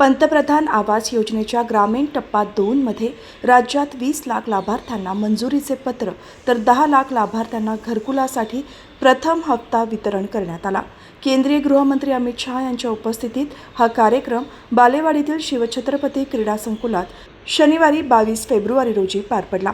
पंतप्रधान आवास योजनेच्या ग्रामीण टप्पा दोनमध्ये राज्यात वीस लाख लाभार्थ्यांना मंजुरीचे पत्र तर दहा लाख लाभार्थ्यांना घरकुलासाठी प्रथम हप्ता वितरण करण्यात आला. केंद्रीय गृहमंत्री अमित शहा यांच्या उपस्थितीत हा कार्यक्रम बालेवाडीतील शिवछत्रपती क्रीडा संकुलात शनिवारी बावीस फेब्रुवारी रोजी पार पडला.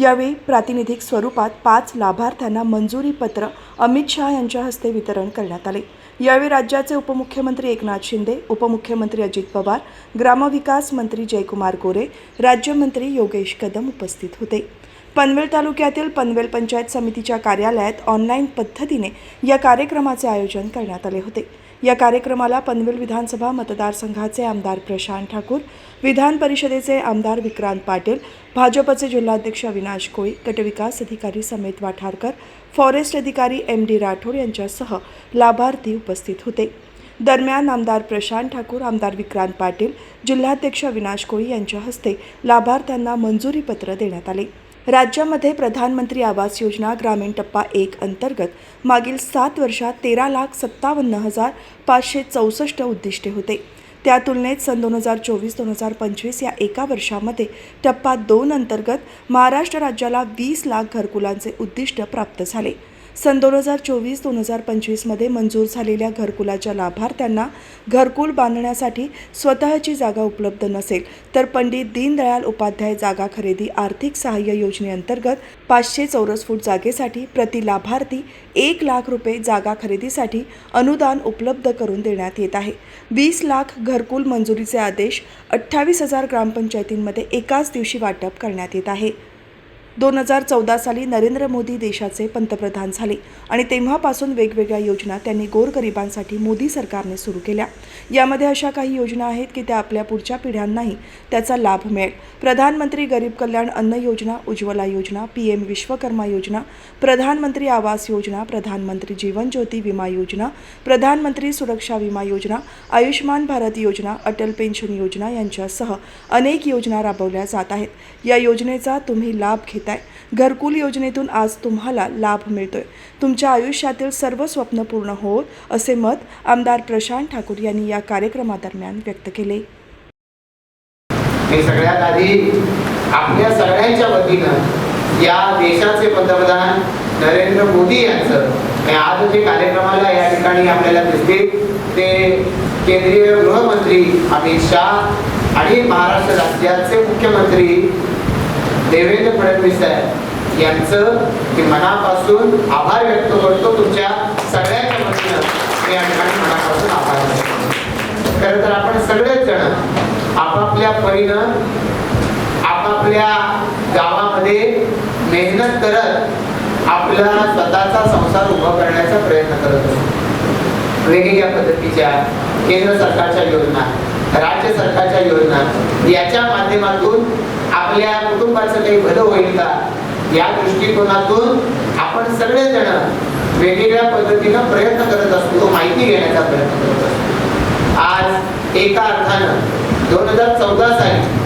यावेळी प्रातिनिधिक स्वरूपात पाच लाभार्थ्यांना मंजुरी पत्र अमित शहा यांच्या हस्ते वितरण करण्यात आले. यावेळी राज्याचे उपमुख्यमंत्री एकनाथ शिंदे उपमुख्यमंत्री अजित पवार ग्रामविकास मंत्री जयकुमार गोरे राज्यमंत्री योगेश कदम उपस्थित होते. पनवेल तालुक्यातील पनवेल पंचायत समितीच्या कार्यालयात ऑनलाईन पद्धतीने या कार्यक्रमाचे आयोजन करण्यात आले होते. या कार्यक्रमाला पनवेल विधानसभा मतदारसंघाचे आमदार प्रशांत ठाकूर विधान परिषदेचे आमदार विक्रांत पाटील भाजपचे जिल्हाध्यक्ष अविनाश कोळी गटविकास अधिकारी समेत वाठारकर फॉरेस्ट अधिकारी एम डी राठोड यांच्यासह लाभार्थी उपस्थित होते. दरम्यान आमदार प्रशांत ठाकूर आमदार विक्रांत पाटील जिल्हाध्यक्ष अविनाश कोळी यांच्या हस्ते लाभार्थ्यांना मंजुरीपत्र देण्यात आले. राज्यामध्ये प्रधानमंत्री आवास योजना ग्रामीण टप्पा एक अंतर्गत मागील सात वर्षात तेरा लाख सत्तावन्न हजार पाचशे चौसष्ट उद्दिष्टे होते. त्या तुलनेत सन दोन हजार चोवीस दोन हजार पंचवीस या एका वर्षामध्ये टप्पा दोन अंतर्गत महाराष्ट्र राज्याला वीस लाख घरकुलांचे उद्दिष्ट प्राप्त झाले. सन दोन हजार चोवीस दोन हजार पंचवीसमध्ये मंजूर झालेल्या घरकुलाच्या लाभार्थ्यांना घरकुल बांधण्यासाठी स्वतःची जागा उपलब्ध नसेल तर पंडित दीनदयाल उपाध्याय जागा खरेदी आर्थिक सहाय्य योजनेअंतर्गत पाचशे चौरस फूट जागेसाठी प्रति लाभार्थी एक लाख रुपये जागा खरेदीसाठी अनुदान उपलब्ध करून देण्यात येत आहे. वीस लाख घरकुल मंजुरीचे आदेश अठ्ठावीस हजार ग्रामपंचायतींमध्ये एकाच दिवशी वाटप करण्यात येत आहे. दोन हजार चौदा साली नरेंद्र मोदी देशाचे पंतप्रधान झाले आणि तेव्हापासून वेगवेगळ्या योजना त्यांनी गोरगरिबांसाठी मोदी सरकारने सुरू केल्या. यामध्ये अशा काही योजना आहेत की त्या आपल्या पुढच्या पिढ्यांनाही त्याचा लाभ मिळेल. प्रधानमंत्री गरीब कल्याण अन्न योजना उज्ज्वला योजना पी एम विश्वकर्मा योजना प्रधानमंत्री आवास योजना प्रधानमंत्री जीवन ज्योती विमा योजना प्रधानमंत्री सुरक्षा विमा योजना आयुष्मान भारत योजना अटल पेन्शन योजना यांच्यासह अनेक योजना राबवल्या जात आहेत. या योजनेचा तुम्ही लाभ घेताय. घरकुल योजनेतून आज तुम्हाला लाभ मिळतोय. तुमच्या आयुष्यातील सर्व स्वप्न पूर्ण होत असे मत आमदार प्रशांत ठाकूर यांनी या कार्यक्रमादरम्यान व्यक्त केले. मी सगळ्यात आधी आपल्या सगळ्यांच्या वतीनं या देशाचे पंतप्रधान नरेंद्र मोदी यांचं आणि आज जे कार्यक्रमाला या ठिकाणी आपल्याला दिसते ते केंद्रीय गृहमंत्री अमित शाह आणि महाराष्ट्र राज्याचे मुख्यमंत्री देवेंद्र फडणवीस साहेब यांचं मी मनापासून आभार व्यक्त करतो तुमच्या सगळ्यांच्या वतीनं. मी या ठिकाणी खर तर आपण सगळेच जण आपापल्या परीनं आपापल्या गावामध्ये मेहनत करत आपला स्वतःचा संसार उभा करण्याचा प्रयत्न करत असतो. वेगवेगळ्या पद्धतीच्या केंद्र सरकारच्या योजना राज्य सरकारच्या योजना याच्या माध्यमातून आपल्या कुटुंबाचं काही भलं होईल का? या दृष्टिकोनातून आपण सगळेजण वेगवेगळ्या पद्धतीनं प्रयत्न करत असतो माहिती घेण्याचा प्रयत्न करत असतो. आज एका अर्थानं दोन हजार चौदा साली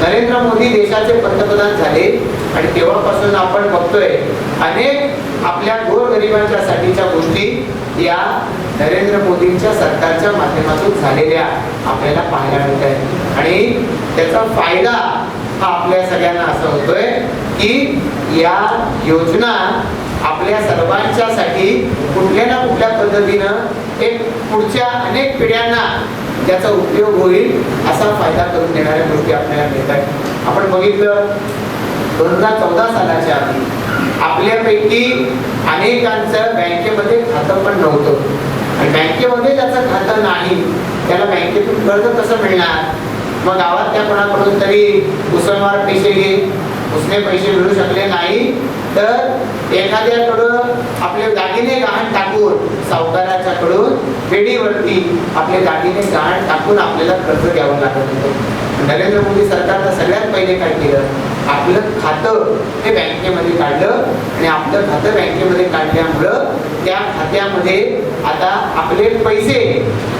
नरेंद्र मोदी देशाचे पंतप्रधान झाले आणि तेव्हापासून आपण बघतोय अनेक आपल्या गोरगरिबांच्या साठीच्या गोष्टी या नरेंद्र मोदींच्या सरकारच्या माध्यमातून झालेल्या आपल्याला पाहायला मिळत आहेत आणि त्याचा फायदा हा आपल्या सगळ्यांना असा होतोय की या योजना आपल्या सर्वांच्यासाठी कुठल्या ना कुठल्या पद्धतीनं एक पुढच्या अनेक पिढ्यांना त्याचा उपयोग होईल असा फायदा करून देणाऱ्या गोष्टी आपल्याला मिळत आहेत. आपण बघितलं दोन हजार चौदा सालाच्या आधी आपल्यापैकी अनेकांचं बँकेमध्ये खातं पण नव्हतं. आणि बँकेमध्ये त्याचं खातं नाही त्याला बँकेतून कर्ज कसं मिळणार? मग गावात त्या कोणाकडून तरी मुसलमान पैसे घे उसने पैसे मिळू शकले नाही तर एखाद्याकडं आपले दागिने गहाण टाकून सावकाराच्याकडून पेढीवरती आपले दागिने गहाण टाकून आपल्याला कर्ज घ्यावं लागत होतं. नरेंद्र मोदी सरकारनं सगळ्यात पहिले काय केलं? आपलं खातं हे बँकेमध्ये काढलं आणि आपलं खातं बँकेमध्ये काढल्यामुळं त्या खात्यामध्ये आता आपले पैसे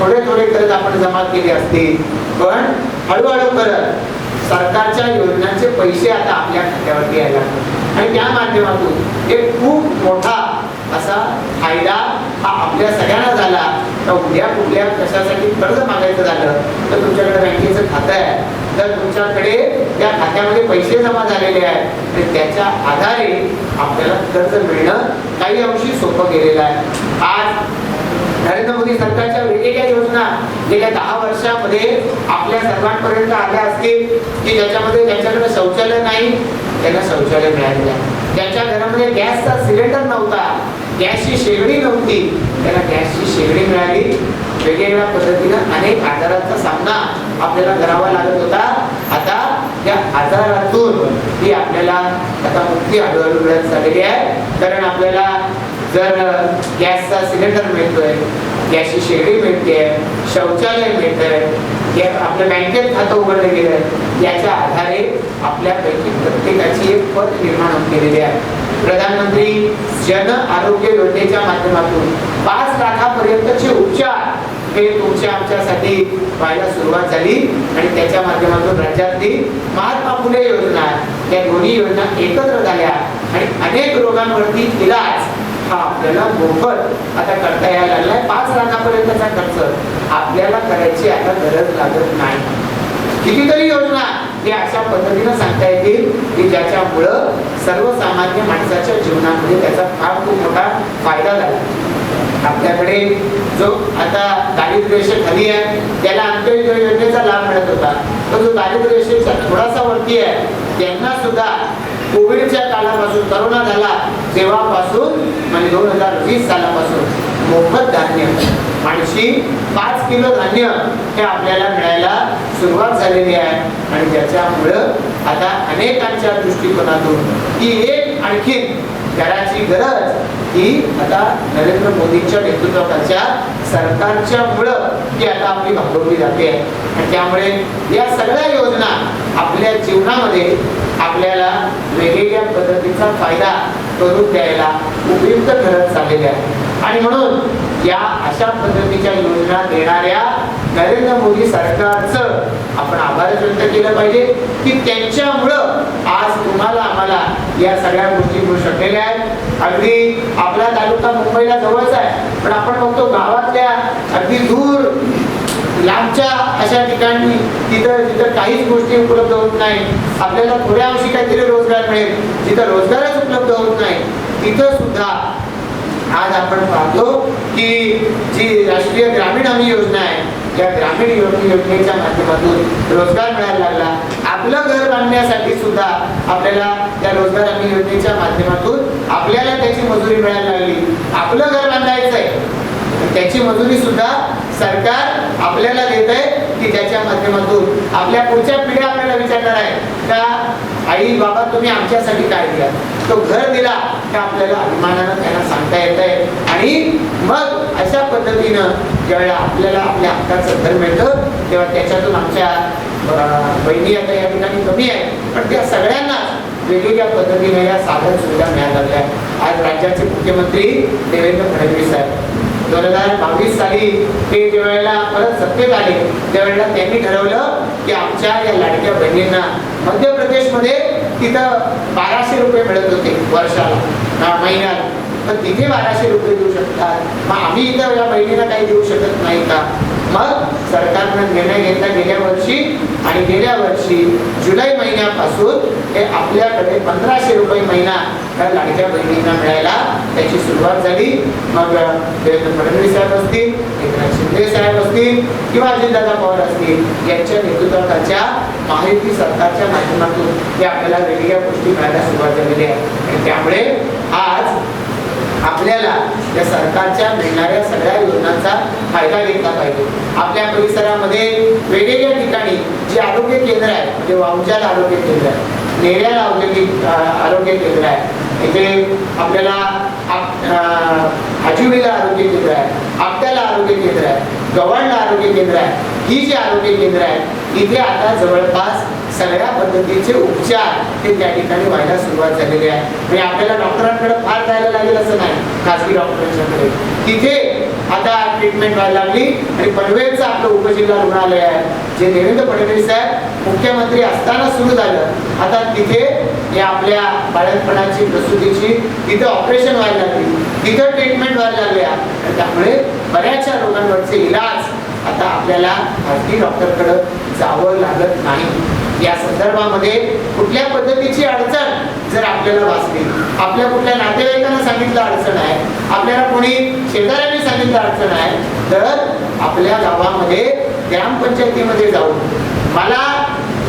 थोडे थोडे करत आपण जमा केले असतील. पण हळूहळू करत सरकारच्या योजनांचे पैसे आता आपल्या खात्यावरती यायला लागतात. आणि त्या माध्यमातून एक खूप मोठा असा फायदा हा आपल्या सगळ्यांना झाला. तर उद्या कुठल्या कशासाठी कर्ज मागायचं झालं तर तुमच्याकडे बँकेचं खातं आहे. तर तुमच्याकडे त्या खात्यामध्ये पैसे जमा झालेले आहेत. आणि त्याच्या आधारे आपल्याला कर्ज मिळणं काही अंशी सोपं गेलेलं आहे. आज नरेंद्र मोदी सरकारच्या वेगवेगळ्या योजना गेल्या दहा वर्षामध्ये आपल्या सर्वांपर्यंत आल्या असतील की ज्याच्यामध्ये ज्यांच्याकडे शौचालय नाही त्यांना शौचालय मिळालेलं आहे. घरामध्ये गॅसचा सिलेंडर नव्हता. गॅसची शेगडी नव्हती. त्यांना गॅसची शेगडी मिळाली. वेगवेगळ्या पद्धतीनं अनेक आजारांचा सामना आपल्याला करावा लागत होता. आता या आजारातून ही आपल्याला आता मुक्ती आढळून मिळत आहे. कारण आपल्याला जर गॅसचा सिलेंडर मिळतोय गॅसची शेगडी मिळते शौचालय मिळतंय आपल्या बँकेत खातं उघडलं गेलं याच्या आधारे आपल्यापैकी प्रत्येकाची एक पद निर्माण होत गेलेली आहे. प्रधानमंत्री जन आरोग्य योजनेच्या माध्यमातून पाच लाखापर्यंतचे उपचार हे तुमच्या आमच्यासाठी व्हायला सुरुवात झाली आणि त्याच्या माध्यमातून राज्यातली महात्मा फुले योजना या दोन्ही योजना एकत्र झाल्या आणि अनेक रोगांवरती इलाज हा आपल्याला मोफत आता करता यायला लागलाय. पाच लाखापर्यंतचा खर्च. आपल्याला करायची आता गरज लागत नाही. कितीतरी योजना हे अशा पद्धतीनं सांगता येतील की ज्याच्यामुळं सर्वसामान्य माणसाच्या जीवनामध्ये त्याचा फार खूप मोठा फायदा झाला. आपल्याकडे जो आता दारिद्र्यशे खाली आहे त्याला अंत्योदय योजनेचा लाभ मिळत होता. तर जो दारिद्र्यशेचा थोडासा वरती आहे त्यांना सुद्धा कोविडच्या काळापासून करोना झाला तेव्हापासून म्हणजे दोन हजार वीस सालापासून मोफत धान्य आणखी पाच किलो धान्य हे आपल्याला मिळायला सुरुवात झालेली आहे. आणि त्याच्यामुळं आता अनेकांच्या दृष्टिकोनातून ही एक आणखीन घराची गरज ही आता नरेंद्र मोदींच्या नेतृत्वाखालच्या सरकारच्या मुळे ही आता आपली भागवली जाते. आहे आणि त्यामुळे या सगळ्या योजना आपल्या जीवनामध्ये आपल्याला वेगवेगळ्या पद्धतीचा फायदा करून द्यायला उपयुक्त ठरत चाललेले आहे. आणि म्हणून या अशा पद्धतीच्या योजना देणाऱ्या नरेंद्र मोदी सरकारचं आपण आभार व्यक्त केलं पाहिजे की त्यांच्यामुळं आज तुम्हाला आम्हाला या सगळ्या गोष्टी मिळू शकलेल्या आहेत. अगदी आपला तालुका मुंबईला जवळच आहे. पण आपण बघतो गावातल्या अगदी दूर लांबच्या अशा ठिकाणी तिथं जिथं काहीच गोष्टी उपलब्ध होत नाही. आपल्याला थोड्या अंशी काहीतरी रोजगार मिळेल. जिथं रोजगारच उपलब्ध होत नाही तिथं सुद्धा आज आपण पाहतो की जी राष्ट्रीय ग्रामीण हमी योजना आहे या ग्रामीण योजनेच्या माध्यमातून रोजगार मिळायला लागला. आपलं घर बांधण्यासाठी सुद्धा आपल्याला त्या रोजगार हमी योजनेच्या माध्यमातून आपल्याला त्याची मजुरी मिळायला लागली. आपलं घर बांधायचं आहे त्याची मजुरी सुद्धा सरकार आपल्याला देत आहे की ज्याच्या माध्यमातून. आपल्या पुढच्या पिढ्या आपल्याला विचारणार आहे का आई बाबा तुम्ही आमच्यासाठी काय दिला तो घर दिला का आपल्याला अभिमानानं त्यांना सांगता येत आहे आणि मग अशा पद्धतीनं ज्यावेळेला आपल्याला आपल्या हक्काचं घर मिळतं तेव्हा त्याच्यातून आमच्या बहिणी आता या ठिकाणी कमी आहे पण त्या सगळ्यांना वेगवेगळ्या पद्धतीने या साधन सुविधा मिळाल्या आज राज्याचे मुख्यमंत्री देवेंद्र फडणवीस साहेब दोन हजार बावीस साली ते ज्यावेळेला परत सत्तेत आले त्यावेळेला त्यांनी ठरवलं की आमच्या या लाडक्या बहिणींना मध्य प्रदेशमध्ये तिथं बाराशे रुपये मिळत होते वर्षाला महिन्यात महिन्याला. पण तिथे बाराशे रुपये देऊ शकतात. मग आम्ही इथं या बहिणीला काही देऊ शकत नाही का? मग सरकारनं निर्णय घेतला गेल्या वर्षी आणि गेल्या वर्षी जुलै महिन्यापासून ते आपल्याकडे पंधराशे रुपये महिना त्या लाडक्या बहिणींना मिळायला त्याची सुरुवात झाली. मग देवेंद्र फडणवीस साहेब असतील एकनाथ शिंदे साहेब असतील किंवा अजितदादा पवार असतील यांच्या नेतृत्वाच्या माहिती सरकारच्या माध्यमातून हे आपल्याला वेगवेगळ्या गोष्टी मिळायला सुरुवात झालेली आहे. आणि त्यामुळे आज आपल्याला या सरकारच्या मिळणाऱ्या सगळ्या योजनांचा फायदा घेतला पाहिजे. आपल्या परिसरामध्ये वेगवेगळ्या ठिकाणी जे आरोग्य केंद्र आहे म्हणजे वामजाल आरोग्य केंद्र आहे नेऱ्याल आरोग्य आरोग्य केंद्र आहे इथे आपल्याला आप- आरोग्य केंद्र आहे आपट्याला आरोग्य केंद्र आहे गव्हाणला आरोग्य केंद्र आहे ही जी आरोग्य केंद्र आहे इथे आता जवळपास सगळ्या पद्धतीचे उपचार हे त्या ठिकाणी व्हायला सुरुवात झालेली आहे. म्हणजे आपल्याला डॉक्टरांकडे फार जायला लागेल असं नाही खासगी डॉक्टरांच्याकडे. तिथे आता ट्रीटमेंट व्हायला लागली आणि पनवेलचं आपलं उपजिल्हा रुग्णालय आहे जे देवेंद्र फडणवीस साहेब मुख्यमंत्री असताना सुरू झालं. आता तिथे या आपल्या बाळणपणाची प्रसूतीची तिथे ऑपरेशन व्हायला लागली. तिथं ट्रीटमेंट व्हायला लागल्या. आणि त्यामुळे बऱ्याचशा रोगांवरचे इलाज आता आपल्याला खाजगी डॉक्टरकडं जावं लागत नाही. या संदर्भामध्ये कुठल्या पद्धतीची अडचण जर आपल्याला वाचली आपल्या कुठल्या नातेवाईकांना सांगितलं अडचण आहे आपल्याला कोणी शेजाऱ्यांनी सांगितलं अडचण आहे तर आपल्या गावामध्ये ग्रामपंचायतीमध्ये जाऊन मला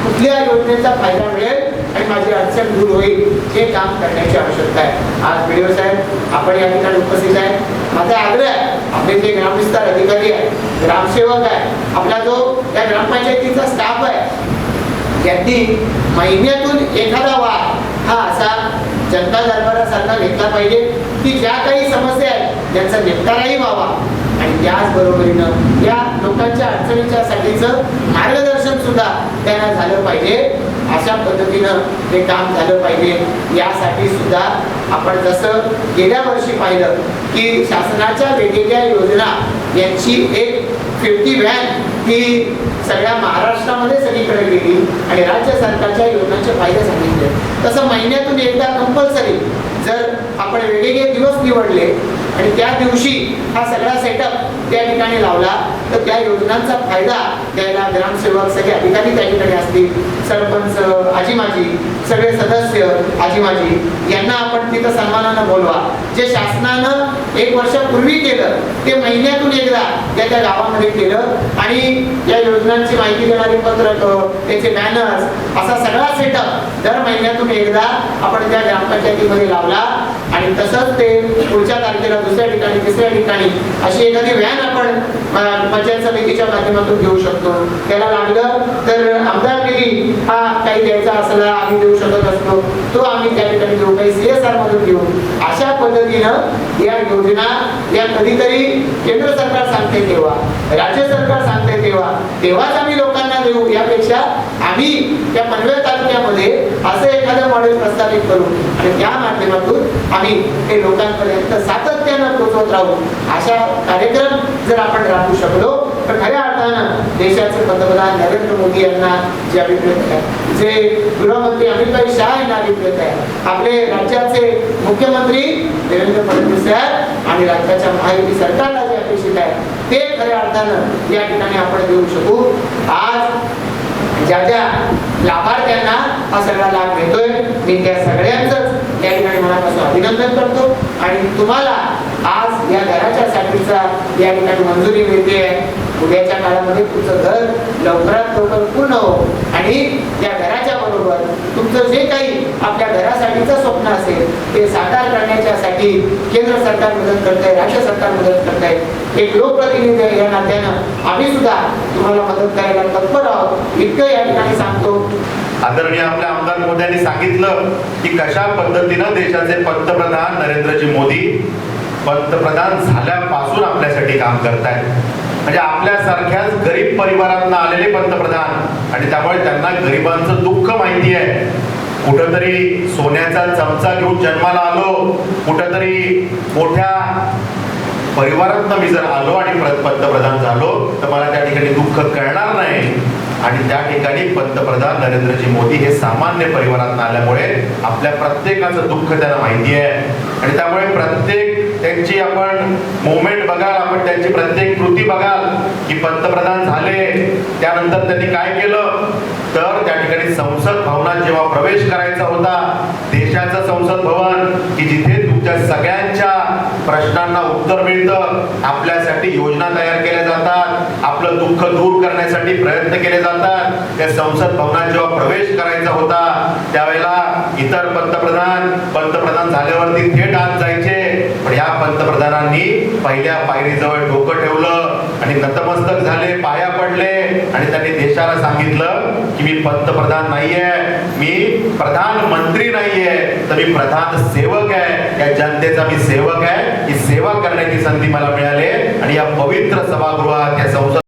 कुठल्या योजनेचा फायदा मिळेल आणि माझी अडचण दूर होईल हे काम करण्याची आवश्यकता आहे. आज व्हिडिओ साहेब आपण या ठिकाणी उपस्थित आहे. माझा आग्रह आहे आपले जे ग्रामविस्तार अधिकारी आहे ग्रामसेवक आहे आपला जो त्या ग्रामपंचायतीचा स्टाफ आहे यांनी महिन्यातून एखादा वाद हा असा जनता दरबारासारखा घेतला पाहिजे की ज्या काही समस्या आहेत त्यांचा निपटाराही व्हावा. आणि त्याचबरोबरीनं या लोकांच्या अडचणीच्या साठीचं मार्गदर्शन सुद्धा त्यांना झालं पाहिजे. अशा पद्धतीनं हे काम झालं पाहिजे. यासाठी सुद्धा आपण जसं गेल्या वर्षी पाहिलं की शासनाच्या वेगवेगळ्या योजना यांची एक फिरती व्हॅन ही सगळ्या महाराष्ट्रामध्ये सगळीकडे गेली आणि राज्य सरकारच्या योजनांचे फायदे सांगितले. तसं महिन्यातून एकदा कंपल्सरी जर आपण वेगवेगळे दिवस निवडले आणि त्या दिवशी हा सगळा सेटअप त्या ठिकाणी लावला तर त्या योजनांचा फायदा द्यायला ग्रामसेवक सगळे अधिकारी त्या ठिकाणी असतील. सरपंच आजीमाजी सगळे सदस्य आजीमाजी यांना आपण तिथं सन्मानानं बोलवा. जे शासनानं एक वर्षापूर्वी केलं ते महिन्यातून एकदा त्या त्या गावामध्ये केलं आणि या योजनांची माहिती देणारी पत्रक त्याचे बॅनर्स असा सगळा सेटअप दर महिन्यातून एकदा आपण त्या ग्रामपंचायतीमध्ये लावला. आणि तसंच ते पुढच्या तारखेला दुसऱ्या ठिकाणी तिसऱ्या ठिकाणी अशी एखादी व्हॅन आपण पंचायत समितीच्या माध्यमातून घेऊ शकतो. त्याला लागलं तर आमदारगिरी हा काही द्यायचा असला आम्ही देऊ शकत असतो. तो आम्ही त्या ठिकाणी देऊ काही सी एस आर मधून घेऊ. अशा पद्धतीनं या योजना या कधीतरी केंद्र सरकार सांगते तेव्हा राज्य सरकार सांगते तेव्हा तेव्हाच आम्ही लोकांना देऊ यापेक्षा आम्ही त्या पनवेल तालुक्यामध्ये असं एखादं मॉडेल प्रस्थापित करू. आणि त्या माध्यमातून आम्ही हे लोकांपर्यंत सातत्यानं पोहोचवत राहू. अशा कार्यक्रम जर आपण राबवू शकलो तर खऱ्या अर्थानं देशाचे पंतप्रधान नरेंद्र मोदी यांना जे अभिप्रेत आहे जे गृहमंत्री अमितभाई शहा यांना अभिप्रेत आहे आपले राज्याचे मुख्यमंत्री देवेंद्र फडणवीस साहेब आणि राज्याच्या महायुती सरकारला अपेक्षित आहे. ते खऱ्या अर्थानं या ठिकाणी आपण देऊ शकू. आज ज्या ज्या लाभार्थ्यांना हा सगळा लाभ मिळतोय मी त्या सगळ्यांचंच या ठिकाणी मनापासून अभिनंदन करतो. आणि तुम्हाला आज या घराच्या साठीचा या ठिकाणी मंजुरी मिळते. उद्याच्या काळामध्ये तुमचं घर लवकरात लवकर पूर्ण हो आणि या घराच्या बरोबर. तुमचं जे काही आपल्या घरासाठीचं स्वप्न असेल ते साकार करण्याच्यासाठी केंद्र सरकार मदत करत आहे राज्य सरकार मदत करत आहे एक लोकप्रतिनिधी या नात्यानं. आम्ही सुद्धा तुम्हाला मदत करायला तत्पर आहोत. इतकं या ठिकाणी सांगतो. आदरणीय आपल्या आमदार मोदयांनी सांगितलं की कशा पद्धतीनं देशाचे पंतप्रधान नरेंद्रजी मोदी पंतप्रधान झाल्यापासून आपल्यासाठी काम करतायत. म्हणजे आपल्यासारख्याच गरीब परिवारांना आलेले पंतप्रधान आणि त्यामुळे त्यांना गरिबांचं दुःख माहिती आहे कुठंतरी सोन्याचा चमचा घेऊन जन्माला आलो कुठंतरी मोठ्या परिवारातनं मी जर आलो आणि पंतप्रधान झालो तर मला त्या ठिकाणी दुःख कळणार नाही. आणि त्या ठिकाणी पंतप्रधान नरेंद्रजी मोदी हे सामान्य परिवारात आल्यामुळे आपल्या प्रत्येकाचं दुःख त्यांना माहिती आहे आणि त्यामुळे प्रत्येक त्यांची आपण मुवमेंट बघाल आपण त्यांची प्रत्येक कृती बघाल की पंतप्रधान झाले त्यानंतर त्यांनी काय केलं? तर त्या ठिकाणी संसद भवनात जेव्हा प्रवेश करायचा होता देशाचं संसद भवन की जिथे तुमच्या सगळ्यांच्या प्रश्नांना उत्तर मिळतं आपल्यासाठी योजना तयार केल्या जातात आपलं दुःख दूर करण्यासाठी प्रयत्न केले जातात. त्या संसद भवनात जेव्हा प्रवेश करायचा होता त्यावेळेला इतर पंतप्रधान पंतप्रधान झाल्यावरती थेट आत जायचे. पण या पंतप्रधानांनी पहिल्या पायरीजवळ डोकं ठेवलं आणि नतमस्तक झाले पाया पडले आणि त्यांनी देशाला सांगितलं की मी पंतप्रधान नाहीये मी प्रधानमंत्री नाहीये तर मी प्रधान सेवक आहे. या जनतेचा मी सेवक आहे. ही सेवा करण्याची संधी मला मिळाली आणि या पवित्र सभागृहात या संसद